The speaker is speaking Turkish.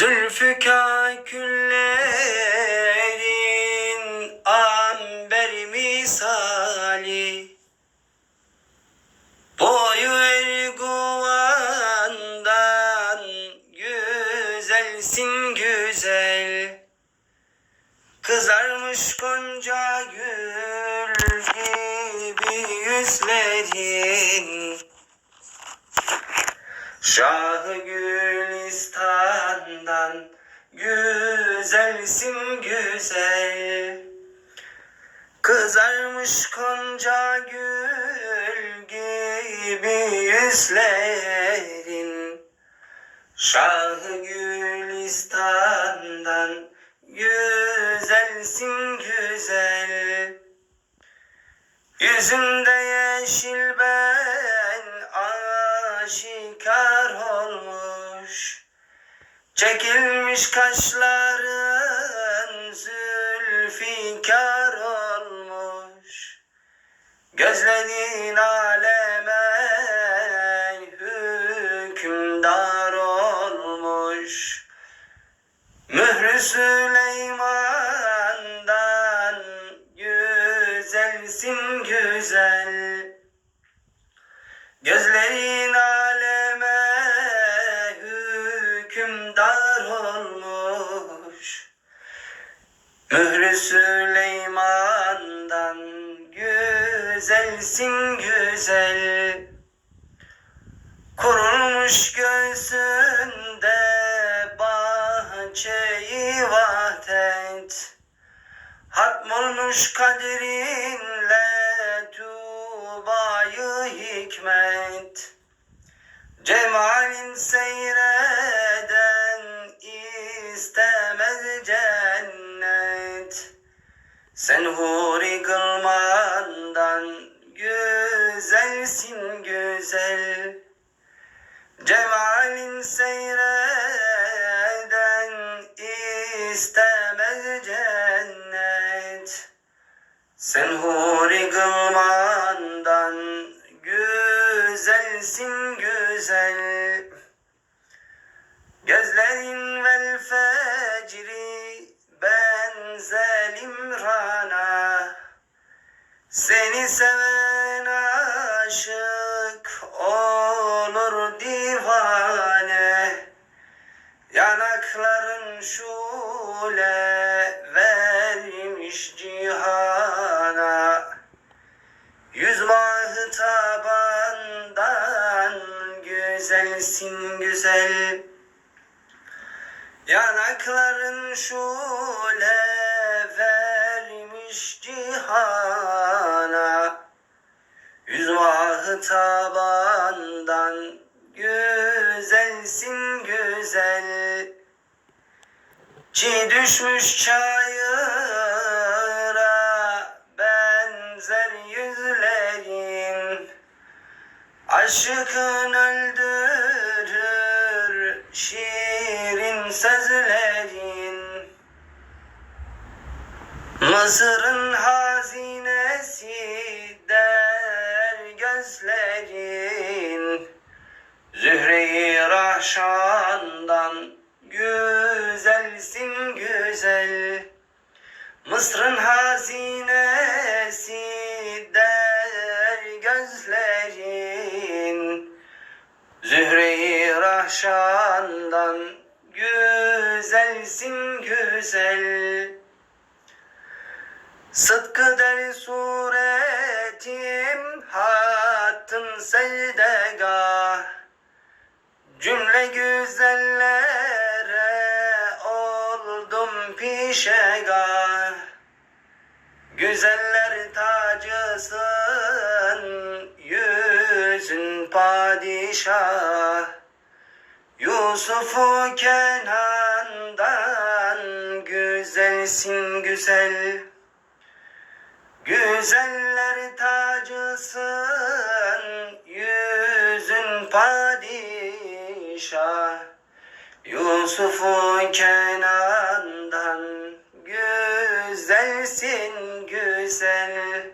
Zülfü kaküllerin amber misali. Boyu erguvandan güzelsin güzel. Kızarmış gonca gül gibi yüzlerin. Şahı Gülistan'dan. Güzelsin güzel. Kızarmış konca gül gibi yüzlerin. Şahı Gülistan'dan. Güzelsin güzel. Yüzünde yeşil ben aşikar Çekilmiş kaşların zülfikar olmuş. Gözlerin aleme hükümdar olmuş. Mührü Süleyman'dan güzelsin güzel. Gözlerin aleme Mührü Süleyman'dan güzelsin güzel. Kurulmuş göğsünde bahçeyi vahdet Hatmolmuş kaderinle tuğbayı hikmet. Cemalin seyreden istemez Sen huri kılmandan güzelsin güzel. Cemalin seyreden istemez cennet. Sen huri kılmandan güzelsin güzel. Gözlerin vel fecri Seni seven aşık olur divane. Yanakların şule vermiş cihana. Yüz mahı tabandan güzelsin güzel. Yanakların şule vermiş cihana Yüz mahı tabandan güzelsin güzel. Çiğ düşmüş çayıra benzer yüzlerin Aşkın öldürür şirin sözlerin Mısır'ın hazinesi der gözlerin. Zühre-i Rahşan'dan güzelsin güzel. Mısır'ın hazinesi der gözlerin. Zühre-i Rahşan'dan güzelsin güzel Sıtkı der suretim hattın secdegah Cümle güzellere oldum pişegah Güzeller tacısın yüzün padişah. Yusuf'u Kenan'dan güzelsin güzel Güzeller tacısın yüzün padişah. Yusuf'u Kenan'dan güzelsin güzel